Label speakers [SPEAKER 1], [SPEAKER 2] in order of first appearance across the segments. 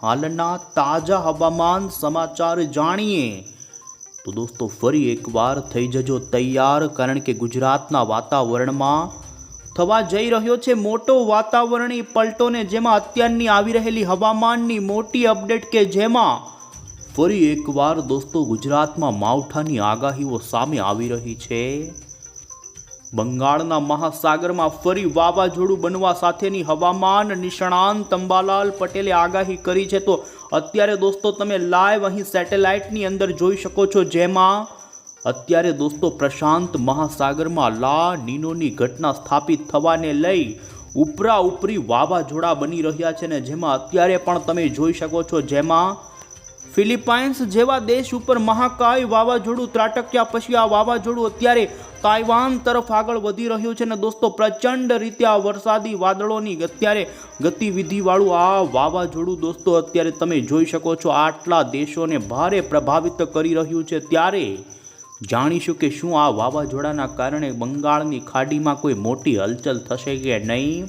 [SPEAKER 1] હાલના તાજા હવામાન સમાચાર જાણીએ તો દોસ્તો, ફરી એકવાર થઈ જજો તૈયાર, કારણ કે ગુજરાતના વાતાવરણમાં થવા જઈ રહ્યો છે મોટો વાતાવરણીય પલટોને જેમાં અત્યારની આવી રહેલી હવામાનની મોટી અપડેટ કે જેમાં ફરી એકવાર દોસ્તો ગુજરાતમાં માવઠાની આગાહીઓ સામે આવી રહી છે. બંગાળના મહાસાગરમાં ફરી વાવાઝોડું બનવા સાથેની હવામાન નિષ્ણાંત અંબાલાલ પટેલે આગાહી કરી છે તો અત્યારે દોસ્તો તમે લાઈવ અહીં સેટેલાઇટની અંદર જોઈ શકો છો જેમાં અત્યારે દોસ્તો પ્રશાંત મહાસાગરમાં લા નીનોની ઘટના સ્થાપિત થવાને લઈ ઉપરા ઉપરી વાવાઝોડા બની રહ્યા છે ને જેમાં અત્યારે પણ તમે જોઈ શકો છો જેમાં ફિલિપાઇન્સ જેવા દેશ ઉપર મહાકાય વાવાઝોડું ત્રાટક્યા પછી આ વાવાઝોડું અત્યારે તાઇવાન તરફ આગળ વધી રહ્યું છે ને દોસ્તો, પ્રચંડ રીતે આ વરસાદી વાદળોની અત્યારે ગતિવિધિવાળું આ વાવાઝોડું દોસ્તો, અત્યારે તમે જોઈ શકો છો આટલા દેશોને ભારે પ્રભાવિત કરી રહ્યું છે. ત્યારે જાણીશું કે શું આ વાવાઝોડાના કારણે બંગાળની ખાડીમાં કોઈ મોટી હલચલ થશે કે નહીં?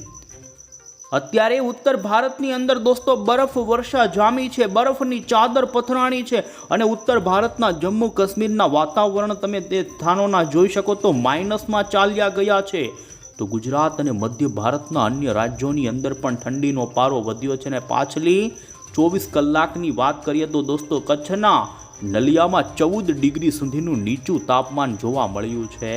[SPEAKER 1] અત્યારે ઉત્તર ભારતની અંદર દોસ્તો બરફ વર્ષા જામી છે, બરફની ચાદર પથરાણી છે અને ઉત્તર ભારતના જમ્મુ કાશ્મીરના વાતાવરણ તમે તે સ્થાનોના જોઈ શકો તો માઇનસમાં ચાલ્યા ગયા છે. તો ગુજરાત અને મધ્ય ભારતના અન્ય રાજ્યોની અંદર પણ ઠંડીનો પારો વધ્યો છે અને પાછલી ચોવીસ કલાકની વાત કરીએ તો દોસ્તો કચ્છના નલિયામાં ચૌદ ડિગ્રી સુધીનું નીચું તાપમાન જોવા મળ્યું છે.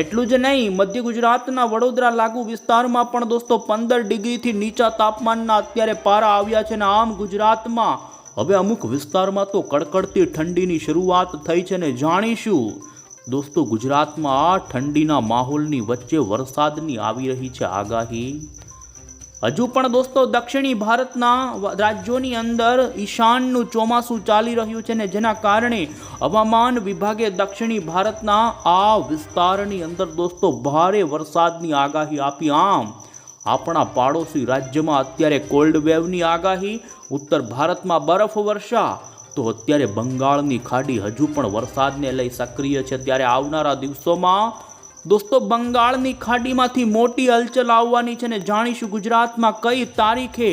[SPEAKER 1] એટલું જ નહીં, મધ્ય ગુજરાતના વડોદરા લાગુ વિસ્તારમાં પણ દોસ્તો પંદર ડિગ્રીથી નીચા તાપમાનના અત્યારે પારા આવ્યા છે ને આમ ગુજરાતમાં. હવે અમુક વિસ્તારમાં તો કડકડતી ઠંડીની શરૂઆત થઈ છે ને જાણીશું. દોસ્તો ગુજરાતમાં આ ઠંડીના માહોલની વચ્ચે વરસાદની આવી રહી છે આગાહી. હજુ પણ દોસ્તો દક્ષિણી ભારતના રાજ્યોની અંદર ઈશાનનું ચોમાસું ચાલી રહ્યું છે ને જેના કારણે હવામાન વિભાગે દક્ષિણી ભારતના આ વિસ્તારની અંદર દોસ્તો ભારે વરસાદની આગાહી આપી. આમ, આપણા પાડોશી રાજ્યમાં અત્યારે કોલ્ડ વેવની આગાહી, ઉત્તર ભારતમાં બરફ વર્ષા, તો અત્યારે બંગાળની ખાડી હજુ પણ વરસાદને લઈ સક્રિય છે. ત્યારે આવનારા દિવસોમાં દોસ્તો, બંગાળની ખાડીમાંથી મોટી હલચલ આવવાની છે ને જાણીશું ગુજરાતમાં કઈ તારીખે?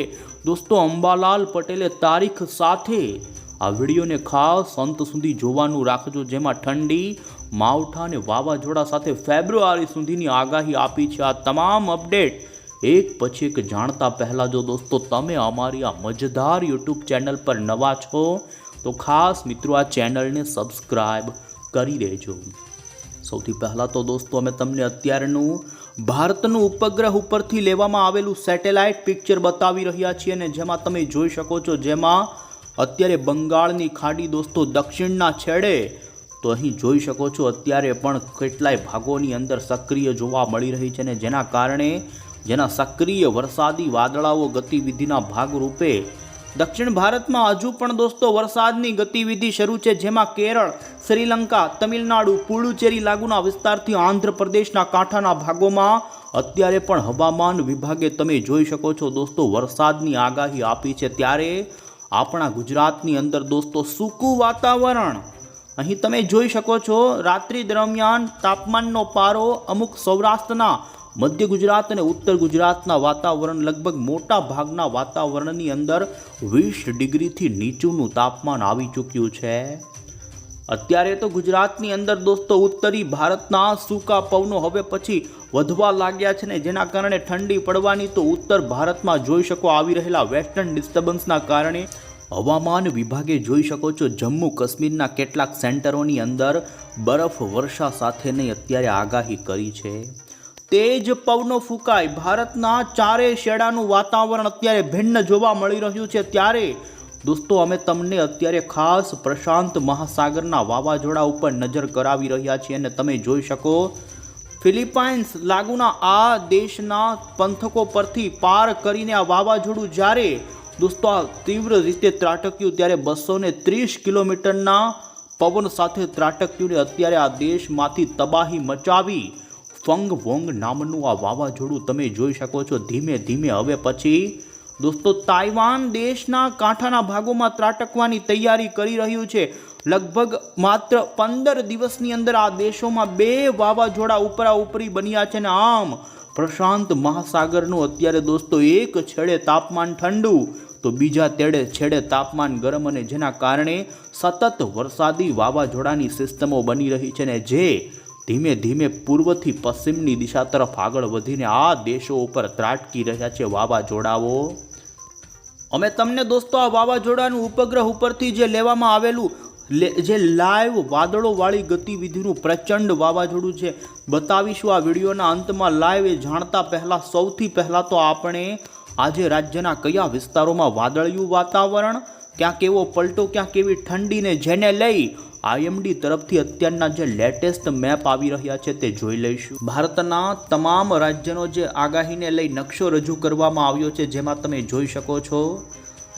[SPEAKER 1] દોસ્તો, અંબાલાલ પટેલે તારીખ સાથે આ વિડીયોને ખાસ અંત સુધી જોવાનું રાખજો, જેમાં ઠંડી, માવઠા અને વાવાઝોડા સાથે ફેબ્રુઆરી સુધીની આગાહી આપી છે આ તમામ અપડેટ. એક પછી એક જાણતા પહેલાં જો દોસ્તો, તમે અમારી આ મજેદાર યુટ્યુબ ચેનલ પર નવા છો, તો ખાસ મિત્રો આ ચેનલને સબસ્ક્રાઈબ કરી દેજો. સૌથી પહેલાં તો દોસ્તો અમે તમને અત્યારનું ભારતનું ઉપગ્રહ ઉપરથી લેવામાં આવેલું સેટેલાઇટ પિક્ચર બતાવી રહ્યા છીએ અને જેમાં તમે જોઈ શકો છો જેમાં અત્યારે બંગાળની ખાડી દોસ્તો દક્ષિણના છેડે, તો અહીં જોઈ શકો છો અત્યારે પણ કેટલાય ભાગોની અંદર સક્રિય જોવા મળી રહી છે ને જેના કારણે, જેના સક્રિય વરસાદી વાદળાઓ ગતિવિધિના ભાગરૂપે દક્ષિણ ભારતમાં હજુ પણ દોસ્તો વરસાદની ગતિવિધિ શરૂ છે, જેમાં કેરળ, શ્રીલંકા, તમિલનાડુ, પુડુચેરી લાગુના વિસ્તારથી આંધ્રપ્રદેશના કાંઠાના ભાગોમાં અત્યારે પણ હવામાન વિભાગે તમે જોઈ શકો છો દોસ્તો વરસાદની આગાહી આપી છે. ત્યારે આપણા ગુજરાતની અંદર દોસ્તો સૂકું વાતાવરણ. અહીં તમે જોઈ શકો છો, રાત્રિ દરમિયાન તાપમાનનો પારો અમુક સૌરાષ્ટ્રના મધ્ય ગુજરાત અને ઉત્તર ગુજરાતના વાતાવરણ લગભગ મોટા ભાગના વાતાવરણની અંદર વીસ ડિગ્રીથી નીચુંનું તાપમાન આવી ચૂક્યું છે. અત્યારે તો ગુજરાતની અંદર દોસ્તો ઉત્તરી ભારતના સૂકા પવનો હવે પછી વધવા લાગ્યા છે ને જેના કારણે ઠંડી પડવાની તો ઉત્તર ભારતમાં જોઈ શકો આવી રહેલા વેસ્ટર્ન ડિસ્ટર્બન્સના કારણે હવામાન વિભાગે જોઈ શકો છો જમ્મુ કાશ્મીરના કેટલાક સેન્ટરોની અંદર બરફ, વર્ષા સાથેની અત્યારે આગાહી કરી છે. તેજ પવનો ફૂંકાય ભારતના ચારે શેડાનું વાતાવરણ અત્યારે ભિન્ન જોવા મળી રહ્યું છે. ત્યારે દોસ્તો, અમે તમને અત્યારે ખાસ પ્રશાંત મહાસાગરના વાવાઝોડા ઉપર નજર કરાવી રહ્યા છીએ અને તમે જોઈ શકો ફિલિપાઇન્સ લાગુના આ દેશના પંથકો પરથી પાર કરીને આ વાવાઝોડું જ્યારે દોસ્તો, આ તીવ્ર રીતે ત્રાટક્યું ત્યારે બસો ને ત્રીસ કિલોમીટરના પવન સાથે ત્રાટક્યું ને અત્યારે આ દેશમાંથી તબાહી મચાવી ફંગ વોંગ નામનું આ વાવાઝોડું તમે જોઈ શકો છો. ધીમે ધીમે હવે પછી દોસ્તો તાઇવાન દેશના કાંઠાના ભાગોમાં ત્રાટકવાની તૈયારી કરી રહ્યું છે. લગભગ માત્ર પંદર દિવસની અંદર આ દેશોમાં બે વાવાઝોડા ઉપરા ઉપરી બન્યા છે ને આમ પ્રશાંત મહાસાગરનું અત્યારે દોસ્તો એક છેડે તાપમાન ઠંડુ, તો બીજા તેડે છેડે તાપમાન ગરમ અને જેના કારણે સતત વરસાદી વાવાઝોડાની સિસ્ટમો બની રહી છે ને જે ધીમે ધીમે પૂર્વથી પશ્ચિમની દિશા તરફ આગળ વધીને આ દેશો ઉપર ત્રાટકી રહ્યા છે વાવાઝોડાઓ. અમે તમને દોસ્તો, આ વાવાઝોડાનું ઉપગ્રહ ઉપરથી જે લેવામાં આવેલું જે લાઈવ વાદળોવાળી ગતિવિધિનું પ્રચંડ વાવાઝોડું છે, બતાવીશું આ વિડીયોના અંતમાં લાઈવ એ જાણતા પહેલાં, સૌથી પહેલાં તો આપણે આજે રાજ્યના કયા વિસ્તારોમાં વાદળિયું વાતાવરણ ક્યાં કેવો પલટો ક્યાં કેવી ઠંડીને જેને લઈ આઈએમડી તરફથી અત્યારના જે લેટેસ્ટ મેપ આવી રહ્યા છે તે જોઈ લઈશું. ભારતના તમામ રાજ્યનો જે આગાહીને લઈ નકશો રજૂ કરવામાં આવ્યો છે જેમાં તમે જોઈ શકો છો.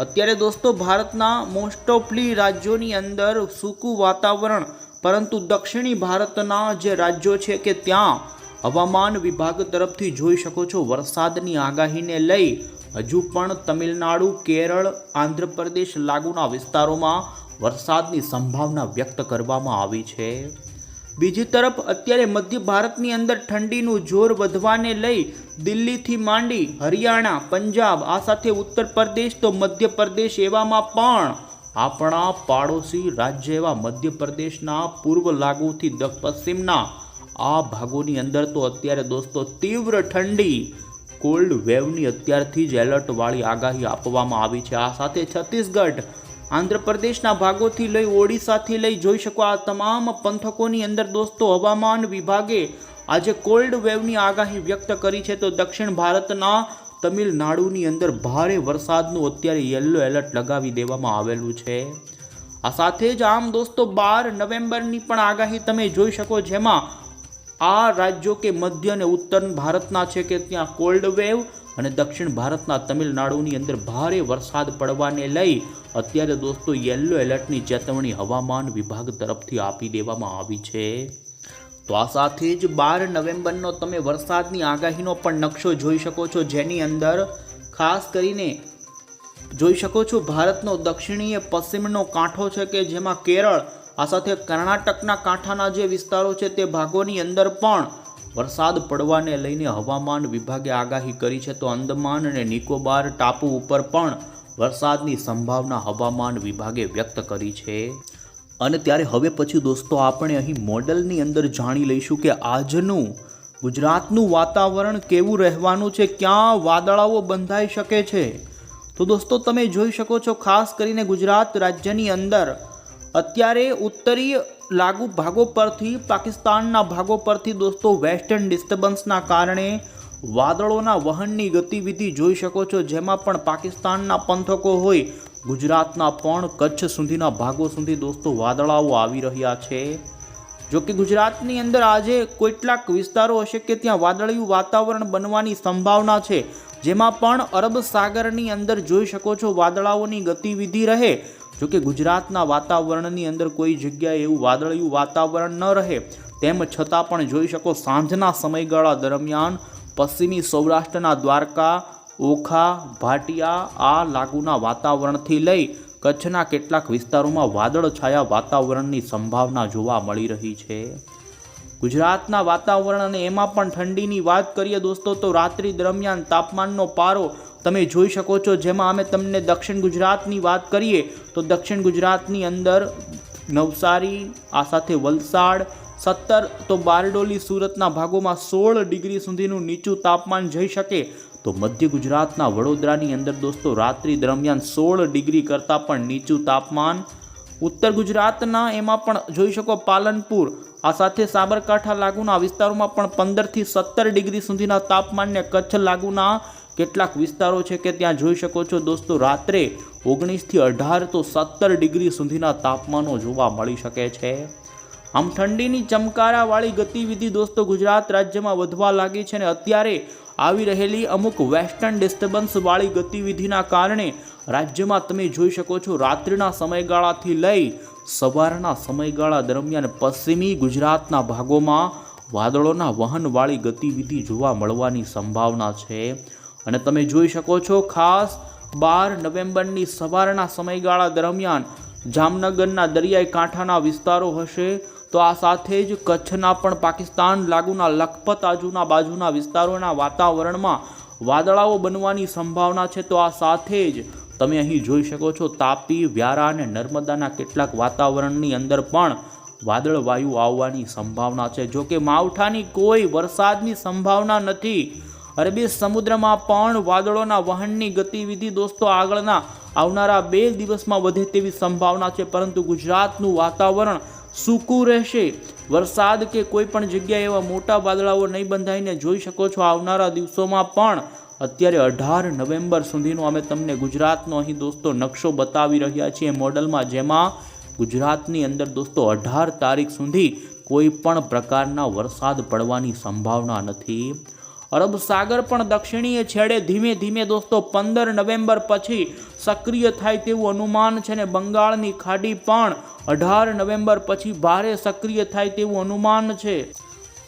[SPEAKER 1] અત્યારે દોસ્તો, ભારતના મોસ્ટ ઓફલી રાજ્યોની અંદર સૂકું વાતાવરણ, પરંતુ દક્ષિણી ભારતના જે રાજ્યો છે કે ત્યાં હવામાન વિભાગ તરફથી જોઈ શકો છો વરસાદની આગાહીને લઈ હજુ પણ તમિલનાડુ, કેરળ, આંધ્રપ્રદેશ લાગુના વિસ્તારોમાં વરસાદની સંભાવના વ્યક્ત કરવામાં આવી છે. બીજી તરફ અત્યારે મધ્ય ભારતની અંદર ઠંડીનું જોર વધવાને લઈ દિલ્હીથી માંડી હરિયાણા, પંજાબ, આ સાથે ઉત્તર પ્રદેશ તો મધ્યપ્રદેશ એવામાં પણ આપણા પાડોશી રાજ્ય એવા મધ્યપ્રદેશના પૂર્વ લાગુથી પશ્ચિમના આ ભાગોની અંદર તો અત્યારે દોસ્તો તીવ્ર ઠંડી કોલ્ડ વેવની અત્યારથી જ એલર્ટવાળી આગાહી આપવામાં આવી છે. આ સાથે છત્તીસગઢ આંધ્રપ્રદેશના ભાગોથી લઈ ઓડિશાથી લઈ જોઈ શકો આ તમામ પંથકોની અંદર દોસ્તો હવામાન વિભાગે આજે કોલ્ડ વેવની આગાહી વ્યક્ત કરી છે. તો દક્ષિણ ભારતના તમિલનાડુની અંદર ભારે વરસાદનું અત્યારે યલો એલર્ટ લગાવી દેવામાં આવેલું છે. આ સાથે જ આમ દોસ્તો બાર નવેમ્બરની પણ આગાહી તમે જોઈ શકો જેમાં આ રાજ્યો કે મધ્ય અને ઉત્તર ભારતના છે કે ત્યાં કોલ્ડ વેવ અને દક્ષિણ ભારતના તમિલનાડુની અંદર ભારે વરસાદ પડવાને લઈ અત્યારે દોસ્તો યલો એલર્ટની ચેતવણી હવામાન વિભાગ તરફથી આપી દેવામાં આવી છે. તો આ સાથે જ બાર નવેમ્બરનો તમે વરસાદની આગાહીનો પણ નકશો જોઈ શકો છો, જેની અંદર ખાસ કરીને જોઈ શકો છો ભારતનો દક્ષિણીય પશ્ચિમનો કાંઠો છે કે જેમાં કેરળ, આ સાથે કર્ણાટકના કાંઠાના જે વિસ્તારો છે તે ભાગોની અંદર પણ વરસાદ પડવાને લઈને હવામાન વિભાગે આગાહી કરી છે તો અંદમાન અને નિકોબાર ટાપુ ઉપર પણ વરસાદની સંભાવના હવામાન વિભાગે વ્યક્ત કરી છે. અને ત્યારે હવે પછી દોસ્તો, આપણે અહીં મોડલની અંદર જાણી લઈશું કે આજનું ગુજરાતનું વાતાવરણ કેવું રહેવાનું છે, ક્યાં વાદળાઓ બંધાઈ શકે છે. તો દોસ્તો, તમે જોઈ શકો છો, ખાસ કરીને ગુજરાત રાજ્યની અંદર અત્યારે ઉત્તરીય લાગુ ભાગો પરથી પાકિસ્તાનના ભાગો પરથી દોસ્તો વેસ્ટર્ન ડિસ્ટર્બન્સના કારણે વાદળોના વહનની ગતિવિધિ જોઈ શકો છો, જેમાં પણ પાકિસ્તાનના પંથકો હોય, ગુજરાતના પણ કચ્છ સુધીના ભાગો સુધી દોસ્તો વાદળાઓ આવી રહ્યા છે. જો કે ગુજરાતની અંદર આજે કેટલાક વિસ્તારો હશે કે ત્યાં વાદળિયું વાતાવરણ બનવાની સંભાવના છે, જેમાં પણ અરબ સાગરની અંદર જોઈ શકો છો વાદળાઓની ગતિવિધિ રહે જો કે ગુજરાતના વાતાવરણની અંદર કોઈ જગ્યાએ એવું વાદળિયું વાતાવરણ ન રહે, તેમ છતાં પણ જોઈ શકો સાંજના સમયગાળા દરમિયાન પશ્ચિમી સૌરાષ્ટ્રના દ્વારકા, ઓખા, ભાટિયા આ લાગુના વાતાવરણથી લઈ કચ્છના કેટલાક વિસ્તારોમાં વાદળછાયા વાતાવરણની સંભાવના જોવા મળી રહી છે. ગુજરાતના વાતાવરણ અને એમાં પણ ઠંડીની વાત કરીએ દોસ્તો, તો રાત્રિ દરમિયાન તાપમાનનો પારો તમે જોઈ શકો છો, જેમાં અમે તમને દક્ષિણ ગુજરાતની વાત કરીએ, તો દક્ષિણ ગુજરાતની અંદર નવસારી, આ સાથે વલસાડ, સત્તર, તો બારડોલી સુરતના ભાગોમાં સોળ ડિગ્રી સુધીનું નીચું તાપમાન જઈ શકે. તો મધ્ય ગુજરાતના વડોદરાની અંદર દોસ્તો, રાત્રિ દરમિયાન સોળ ડિગ્રી કરતાં પણ નીચું તાપમાન. ઉત્તર ગુજરાતના એમાં પણ જોઈ શકો પાલનપુર, આ સાથે સાબરકાંઠા લાગુના વિસ્તારોમાં પણ પંદરથી સત્તર ડિગ્રી સુધીના તાપમાનને કચ્છ લાગુના કેટલાક વિસ્તારો છે કે ત્યાં જોઈ શકો છો દોસ્તો, રાત્રે ઓગણીસથી અઢાર તો સત્તર ડિગ્રી સુધીના તાપમાનો જોવા મળી શકે છે. આમ ઠંડીની ચમકારાવાળી ગતિવિધિ દોસ્તો ગુજરાત રાજ્યમાં વધવા લાગી છે અને અત્યારે આવી રહેલી અમુક વેસ્ટર્ન ડિસ્ટર્બન્સવાળી ગતિવિધિના કારણે રાજ્યમાં તમે જોઈ શકો છો રાત્રિના સમયગાળાથી લઈ સવારના સમયગાળા દરમિયાન પશ્ચિમી ગુજરાતના ભાગોમાં વાદળોના વહનવાળી ગતિવિધિ જોવા મળવાની સંભાવના છે. અને તમે જોઈ શકો છો ખાસ બાર નવેમ્બરની સવારના સમયગાળા દરમિયાન જામનગરના દરિયાઈ કાંઠાના વિસ્તારો હશે. તો આ સાથે જ કચ્છના પણ પાકિસ્તાન લાગુના લખપત આજુના બાજુના વિસ્તારોના વાતાવરણમાં વાદળાઓ બનવાની સંભાવના છે. તો આ સાથે જ તમે અહીં જોઈ શકો છો તાપી, વ્યારા અને નર્મદાના કેટલાક વાતાવરણની અંદર પણ વાદળ વાયુ આવવાની સંભાવના છે. જોકે માવઠાની કોઈ વરસાદની સંભાવના નથી. અરબી સમુદ્રમાં પણ વાદળોના વહનની ગતિવિધિ દોસ્તો આગળના આવનારા બે દિવસમાં વધે તેવી સંભાવના છે. પરંતુ ગુજરાતનું વાતાવરણ સૂકું રહેશે. વરસાદ કે કોઈ પણ જગ્યાએ એવા મોટા વાદળાઓ નહીં બંધાઈને જોઈ શકો છો. આવનારા દિવસોમાં પણ અત્યારે અઢાર નવેમ્બર સુધીનો અમે તમને ગુજરાતનો અહીં દોસ્તો નકશો બતાવી રહ્યા છીએ મોડલમાં, જેમાં ગુજરાતની અંદર દોસ્તો અઢાર તારીખ સુધી કોઈ પણ પ્રકારના વરસાદ પડવાની સંભાવના નથી. અરબ સાગર પણ દક્ષિણીય છેડે ધીમે ધીમે દોસ્તો પંદર નવેમ્બર પછી સક્રિય થાય તેવું અનુમાન છે ને બંગાળની ખાડી પણ અઢાર નવેમ્બર પછી ભારે સક્રિય થાય તેવું અનુમાન છે.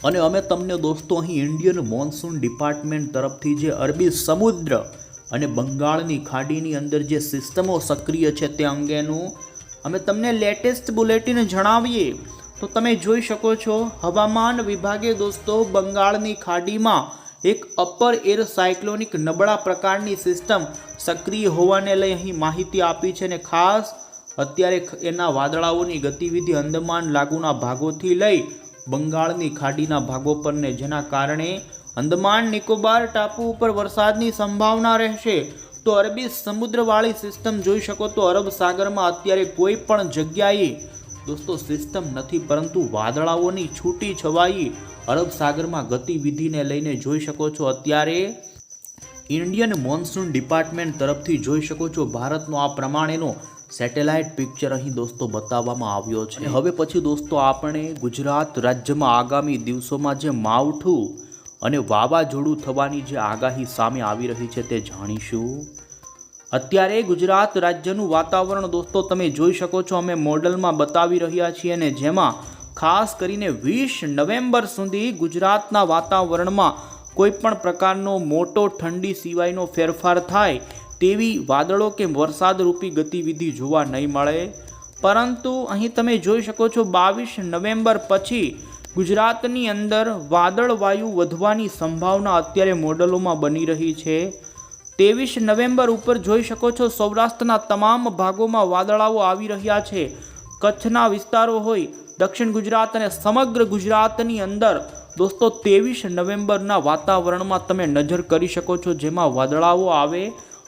[SPEAKER 1] અને અમે તમને દોસ્તો અહીં ઇન્ડિયન મોન્સૂન ડિપાર્ટમેન્ટ તરફથી જે અરબી સમુદ્ર અને બંગાળની ખાડીની અંદર જે સિસ્ટમો સક્રિય છે તે અંગેનું અમે તમને લેટેસ્ટ બુલેટિન જણાવીએ. તો તમે જોઈ શકો છો હવામાન વિભાગે દોસ્તો બંગાળની ખાડીમાં એક અપર એર સાયક્લોનિક નબળા પ્રકારની સિસ્ટમ સક્રિય હોવાને લઈ અહીં માહિતી આપી છે ને ખાસ અત્યારે એના વાદળાઓની ગતિવિધિ અંદમાન લાગુના ભાગોથી લઈ બંગાળની ખાડીના ભાગો પરને જેના કારણે અંદમાન નિકોબાર ટાપુ ઉપર વરસાદની સંભાવના રહેશે. તો અરબી સમુદ્રવાળી સિસ્ટમ જોઈ શકો તો અરબ સાગરમાં અત્યારે કોઈ પણ જગ્યાએ દોસ્તો સિસ્ટમ નથી પરંતુ વાદળાઓની છૂટી છવાઈ અરબ સાગરમાં ગતિવિધિને લઈને જોઈ શકો છો. અત્યારે ઇન્ડિયન મોન્સૂન ડિપાર્ટમેન્ટ તરફથી જોઈ શકો છો ભારતનો આ પ્રમાણેનો સેટેલાઇટ પિક્ચર અહીં દોસ્તો બતાવવામાં આવ્યો છે. હવે પછી દોસ્તો આપણે ગુજરાત રાજ્યમાં આગામી દિવસોમાં જે માવઠું અને વાવાઝોડું થવાની જે આગાહી સામે આવી રહી છે તે જાણીશું. અત્યારે ગુજરાત રાજ્યનું વાતાવરણ દોસ્તો તમે જોઈ શકો છો, અમે મોડલમાં બતાવી રહ્યા છીએ અને જેમાં ખાસ કરીને વીસ નવેમ્બર સુધી ગુજરાતના વાતાવરણમાં કોઈ પણ પ્રકારનો મોટો ઠંડી સિવાયનો ફેરફાર થાય તેવી વાદળો કે વરસાદરૂપી ગતિવિધિ જોવા નહીં મળે. પરંતુ અહીં તમે જોઈ શકો છો, બાવીસ નવેમ્બર પછી ગુજરાતની અંદર વાદળ વાયુ વધવાની સંભાવના અત્યારે મોડલોમાં બની રહી છે. ત્રેવીસ નવેમ્બર ઉપર જોઈ શકો છો, સૌરાષ્ટ્રના તમામ ભાગોમાં વાદળાઓ આવી રહ્યા છે. કચ્છના વિસ્તારો હોય, દક્ષિણ ગુજરાત અને સમગ્ર ગુજરાતની અંદર, દોસ્તો, ત્રેવીસ નવેમ્બરના વાતાવરણમાં તમે નજર કરી શકો છો, જેમાં વાદળાઓ આવે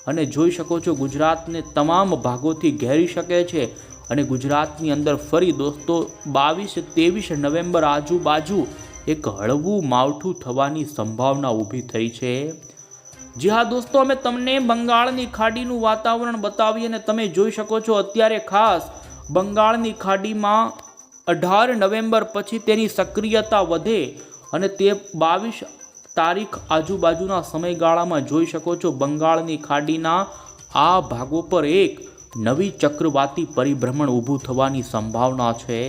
[SPEAKER 1] અને જોઈ શકો છો, ગુજરાતને તમામ ભાગોથી ઘેરી શકે છે અને ગુજરાતની અંદર ફરી, દોસ્તો, બાવીસ, ત્રેવીસ નવેમ્બર આજુબાજુ એક હળવું માવઠું થવાની સંભાવના ઊભી થઈ છે. જી હા દોસ્તો, અમે તમને બંગાળની ખાડીનું વાતાવરણ બતાવી અને તમે જોઈ શકો છો અત્યારે ખાસ બંગાળની ખાડીમાં અઢાર નવેમ્બર પછી તેની સક્રિયતા વધે અને તે બાવીસ તારીખ આજુબાજુના સમયગાળામાં જોઈ શકો છો બંગાળની ખાડીના આ ભાગો પર એક નવી ચક્રવાતી પરિભ્રમણ ઊભું થવાની સંભાવના છે.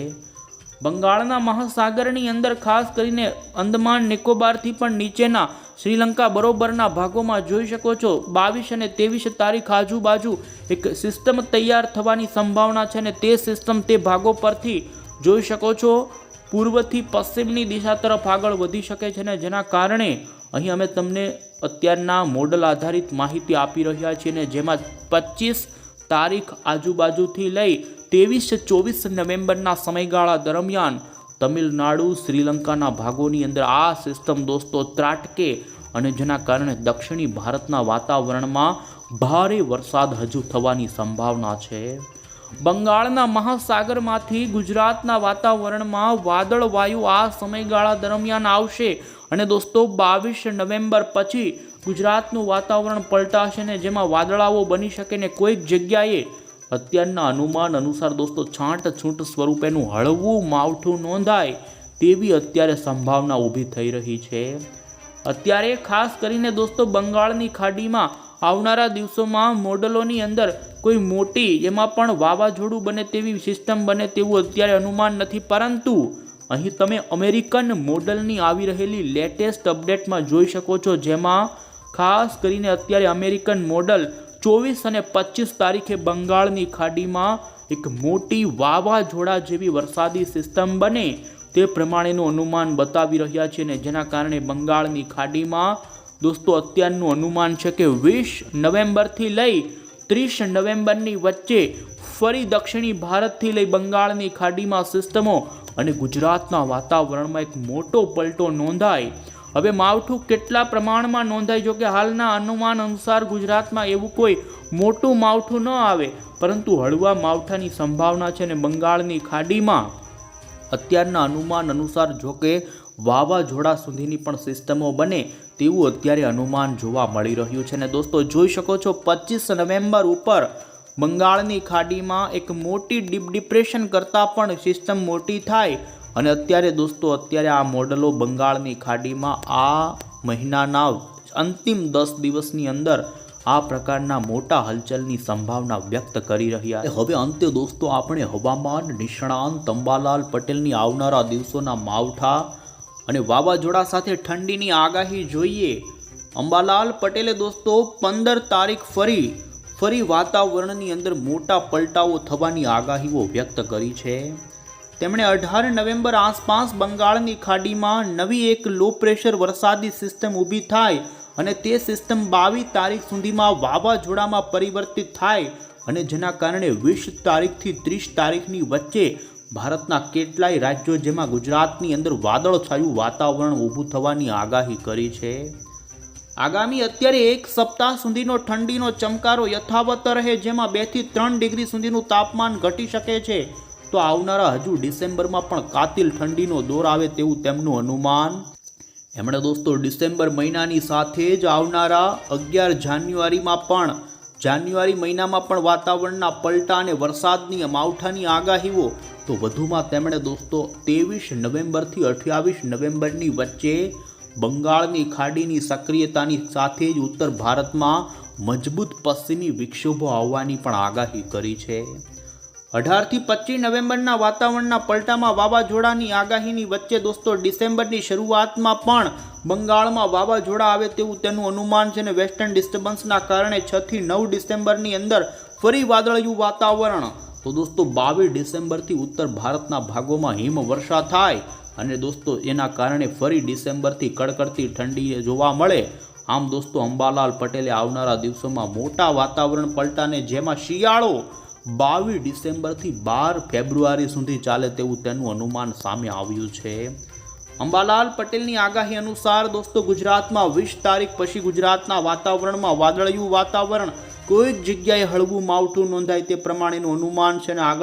[SPEAKER 1] બંગાળના મહાસાગરની અંદર ખાસ કરીને અંદમાન નિકોબારથી પણ નીચેના શ્રીલંકા બરોબરના ભાગોમાં જોઈ શકો છો, બાવીસ અને ત્રેવીસ તારીખ આજુબાજુ એક સિસ્ટમ તૈયાર થવાની સંભાવના છે અને તે સિસ્ટમ તે ભાગો પરથી જોઈ શકો છો, પૂર્વથી પશ્ચિમની દિશા તરફ આગળ વધી શકે છે ને જેના કારણે અહીં અમે તમને અત્યારના મોડલ આધારિત માહિતી આપી રહ્યા છીએ ને જેમાં પચીસ તારીખ આજુબાજુથી લઈ ત્રેવીસ ચોવીસ નવેમ્બરના સમયગાળા દરમિયાન તમિલનાડુ, શ્રીલંકાના ભાગોની અંદર આ સિસ્ટમ દોસ્તો ત્રાટકે અને જેના કારણે દક્ષિણી ભારતના વાતાવરણમાં ભારે વરસાદ હજુ થવાની સંભાવના છે. બંગાળના મહાસાગરમાંથી ગુજરાતના વાતાવરણમાં વાદળ વાયુ આ સમયગાળા દરમિયાન આવશે અને દોસ્તો બાવીસ નવેમ્બર પછી ગુજરાતનું વાતાવરણ પલટાશે ને જેમાં વાદળાઓ બની શકે ને કોઈક જગ્યાએ અત્યારના અનુમાન અનુસાર દોસ્તો, છાંટ છૂટ સ્વરૂપેનું હળવું માવઠું નોંધાય તેવી અત્યારે સંભાવના ઊભી થઈ રહી છે. અત્યારે ખાસ કરીને દોસ્તો, બંગાળની ખાડીમાં આવનારા દિવસોમાં મોડલોની અંદર કોઈ મોટી, એમાં પણ વાવાઝોડું બને તેવી સિસ્ટમ બને તેવું અત્યારે અનુમાન નથી. પરંતુ અહીં તમે અમેરિકન મોડલની આવી રહેલી લેટેસ્ટ અપડેટમાં જોઈ શકો છો, જેમાં ખાસ કરીને અત્યારે અમેરિકન મોડલ ચોવીસ અને પચીસ તારીખે બંગાળની ખાડીમાં એક મોટી વાવાઝોડા જેવી વરસાદી સિસ્ટમ બને તે પ્રમાણેનું અનુમાન બતાવી રહ્યા છે ને જેના કારણે બંગાળની ખાડીમાં, દોસ્તો, અત્યારનું અનુમાન છે કે વીસ નવેમ્બરથી લઈ ત્રીસ નવેમ્બરની વચ્ચે ફરી દક્ષિણી ભારતથી લઈ બંગાળની ખાડીમાં સિસ્ટમો અને ગુજરાતના વાતાવરણમાં એક મોટો પલટો નોંધાય હવે માવઠું કેટલા પ્રમાણમાં નોંધાય? જો કે હાલના અનુમાન અનુસાર ગુજરાતમાં એવું કોઈ મોટું માવઠું ન આવે. પરંતુ હળવા માવઠાની સંભાવના છે ને બંગાળની ખાડીમાં અત્યારના અનુમાન અનુસાર જો કે વાવાઝોડા સુધીની પણ સિસ્ટમો બને તેવું અત્યારે અનુમાન જોવા મળી રહ્યું છે. ને દોસ્તો, જોઈ શકો છો, પચીસ નવેમ્બર ઉપર બંગાળની ખાડીમાં એક મોટી ડીપ ડિપ્રેશન કરતાં પણ સિસ્ટમ મોટી થાય અને અત્યારે દોસ્તો, અત્યારે આ મોડલો બંગાળની ખાડીમાં આ મહિનાના અંતિમ દસ દિવસની અંદર આ પ્રકારના મોટા હલચલની સંભાવના વ્યક્ત કરી રહ્યા હવે અંતે દોસ્તો, આપણે હવામાન, નિષ્ણાંત અંબાલાલ પટેલની આવનારા દિવસોના માવઠા અને વાવાઝોડા સાથે ઠંડીની આગાહી જોઈએ. અંબાલાલ પટેલે દોસ્તો, પંદર તારીખ ફરી ફરી વાતાવરણની અંદર મોટા પલટાઓ થવાની આગાહીઓ વ્યક્ત કરી છે. તેમણે અઢાર નવેમ્બર આસપાસ બંગાળની ખાડીમાં નવી એક લો પ્રેશર વરસાદી સિસ્ટમ ઊભી થાય અને તે સિસ્ટમ બાવીસ તારીખ સુધીમાં વાવાઝોડામાં પરિવર્તિત થાય અને જેના કારણે વીસ તારીખથી ત્રીસ તારીખની વચ્ચે ભારતના કેટલાય રાજ્યો જેમાં ગુજરાતની અંદર વાદળછાયું વાતાવરણ ઊભું થવાની આગાહી કરી છે. આગામી અત્યારે એક સપ્તાહ સુધીનો ઠંડીનો ચમકારો યથાવત રહે, જેમાં બેથી ત્રણ ડિગ્રી સુધીનું તાપમાન ઘટી શકે છે. તો આવનારા હજુ ડિસેમ્બરમાં પણ કાતિલ ઠંડીનો દોર આવે તેવું તેમનું અનુમાન. એમણે દોસ્તો, ડિસેમ્બર મહિનાની સાથે જ આવનારા અગિયાર જાન્યુઆરીમાં પણ, જાન્યુઆરી મહિનામાં પણ વાતાવરણના પલટા અને વરસાદની માવઠાની આગાહીઓ, તો વધુમાં તેમણે દોસ્તો, ત્રેવીસ નવેમ્બરથી અઠ્યાવીસ નવેમ્બરની વચ્ચે બંગાળની ખાડીની સક્રિયતાની સાથે જ ઉત્તર ભારતમાં મજબૂત પશ્ચિમી વિક્ષોભો આવવાની પણ આગાહી કરી છે. અઢારથી પચીસ નવેમ્બરના વાતાવરણના પલટામાં વાવાઝોડાની આગાહીની વચ્ચે દોસ્તો ડિસેમ્બરની શરૂઆતમાં પણ બંગાળમાં વાવાઝોડા આવે તેવું તેનું અનુમાન છે અને વેસ્ટર્ન ડિસ્ટર્બન્સના કારણે છથી નવ ડિસેમ્બરની અંદર ફરી વાદળિયું વાતાવરણ. તો દોસ્તો બાવીસ ડિસેમ્બરથી ઉત્તર ભારતના ભાગોમાં હિમવર્ષા થાય અને દોસ્તો એના કારણે ફરી ડિસેમ્બરથી કડકડતી ઠંડી જોવા મળે. આમ દોસ્તો અંબાલાલ પટેલે આવનારા દિવસોમાં મોટા વાતાવરણ પલટાને જેમાં શિયાળો બાવીસ ડિસેમ્બરથી બાર ફેબ્રુઆરી સુધી ચાલે તેવું તેનું અનુમાન સામે આવ્યું છે. અંબાલાલ પટેલની આગાહી અનુસાર, દોસ્તો, ગુજરાતમાં વીસ તારીખ પછી ગુજરાતના વાતાવરણમાં વાદળિયું વાતાવરણ કોઈક જગ્યાએ હળવું માવઠું નોંધાય તે પ્રમાણેનું અનુમાન છે અને આગળ